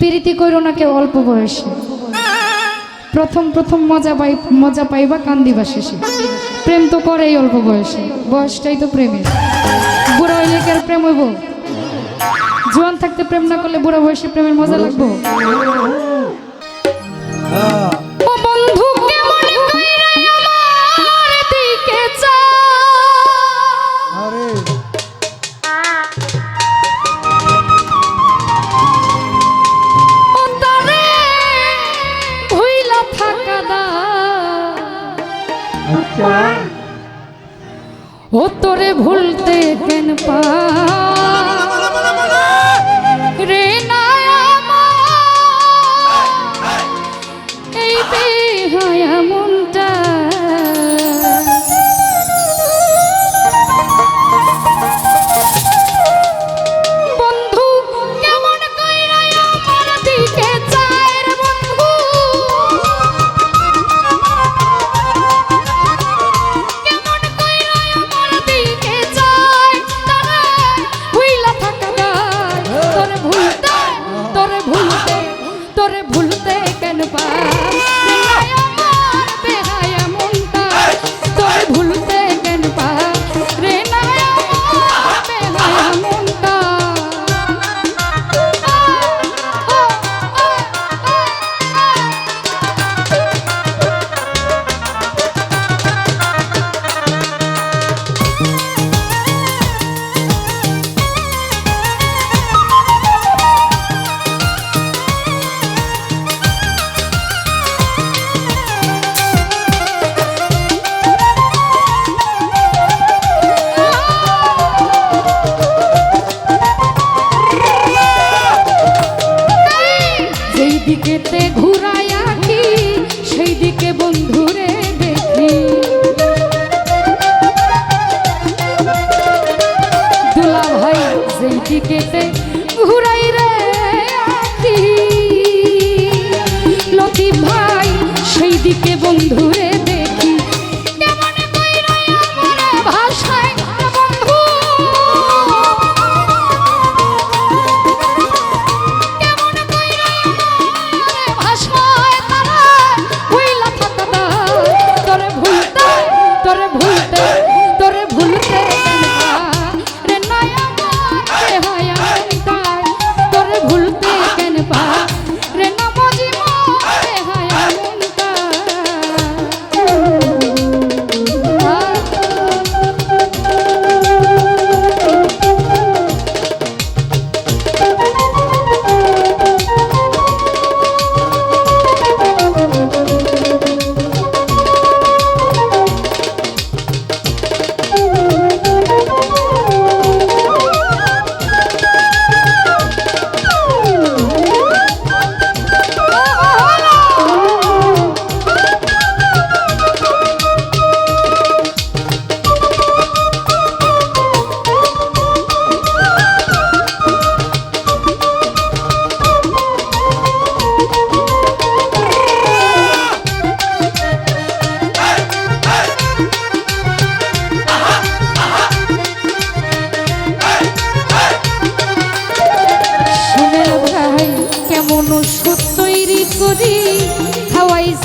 প্রীতি করো না কেউ অল্প বয়সে। প্রথম প্রথম মজা পাই, মজা পাইবা কান্দিবা শেষে। প্রেম তো করেই অল্প বয়সে। বয়সটাই তো প্রেমের। বুড়া হইলে কে আর প্রেম হইব? জোয়ান থাকতে প্রেম না করলে বুড়া বয়সে প্রেমের মজা লাগবো? পা তোরে ভুল ঘুরাইয়া কি? সেই দিকে বন্ধু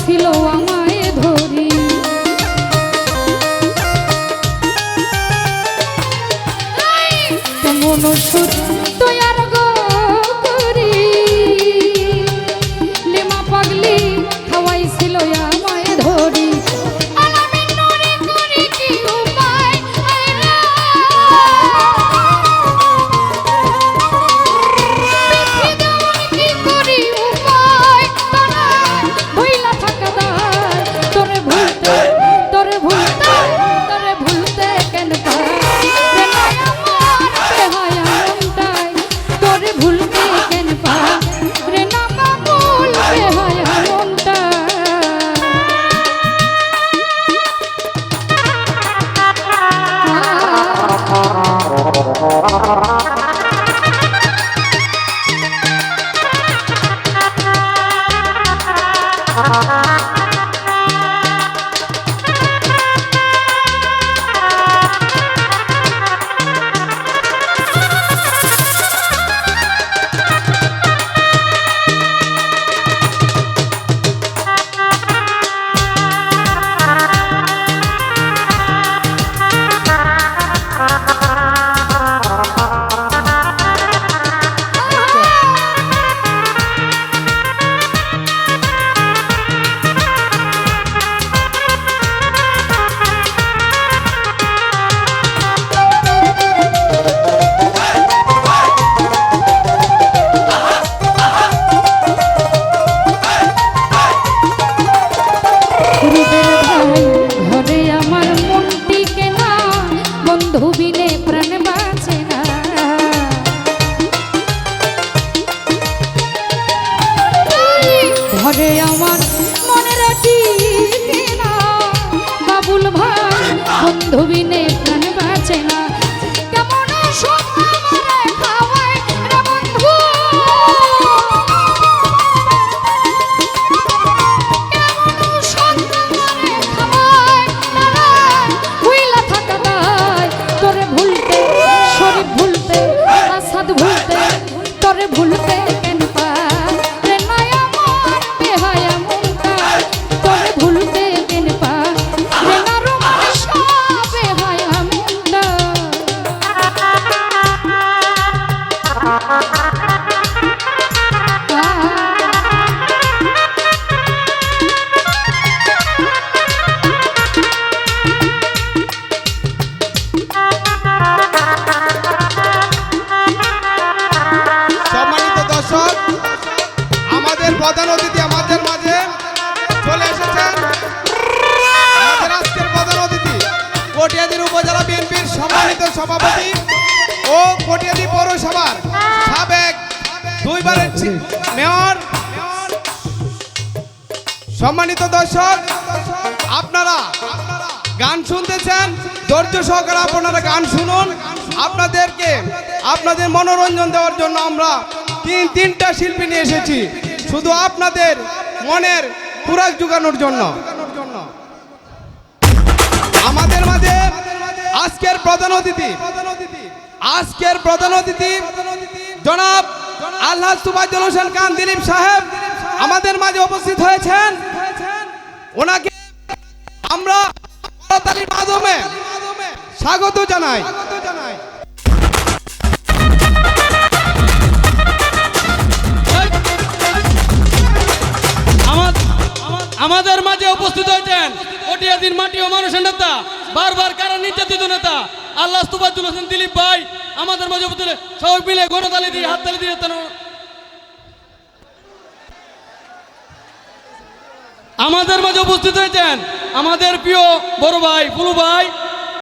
ছিল বন্ধু সভাপতি ও কটিয়াদি পৌরসভার সাবেক দুইবারের মেয়র। সম্মানিত দর্শক, আপনারা গান শুনতেছেন, ধৈর্য সহকারে আপনারা গান শুনুন। আপনাদেরকে আপনাদের মনোরঞ্জন দেওয়ার জন্য আমরা তিন, তিনটা শিল্পী নিয়ে এসেছি। শুধু আপনাদের মনের পুরাক জোগানোর জন্য। আমাদের প্রধান অতিথি। আজকের প্রধান অতিথি জনাব আল্লাহ সুবাজুল হোসেন খান দিলীপ সাহেব আমাদের মাঝে উপস্থিত হয়েছেন। ওনাকে আমরা করতালির মাধ্যমে স্বাগত জানাই। আমা- আমা- আমাদের মাঝে উপস্থিত হয়েছেন। ওটিয়াদিন মাটি ও মানুষের নেতা, বারবার কারা নির্যাতিত নেতা আল্লাহ তুফাজুল হোসেন দিলীপ ভাই আমাদের মাঝে হয়ে সবাই মিলে গণতালি দিয়ে হাততালি দিয়ে আমাদের মাঝে উপস্থিত হয়েছেন আমাদের প্রিয় বড় ভাই ফুলু ভাই।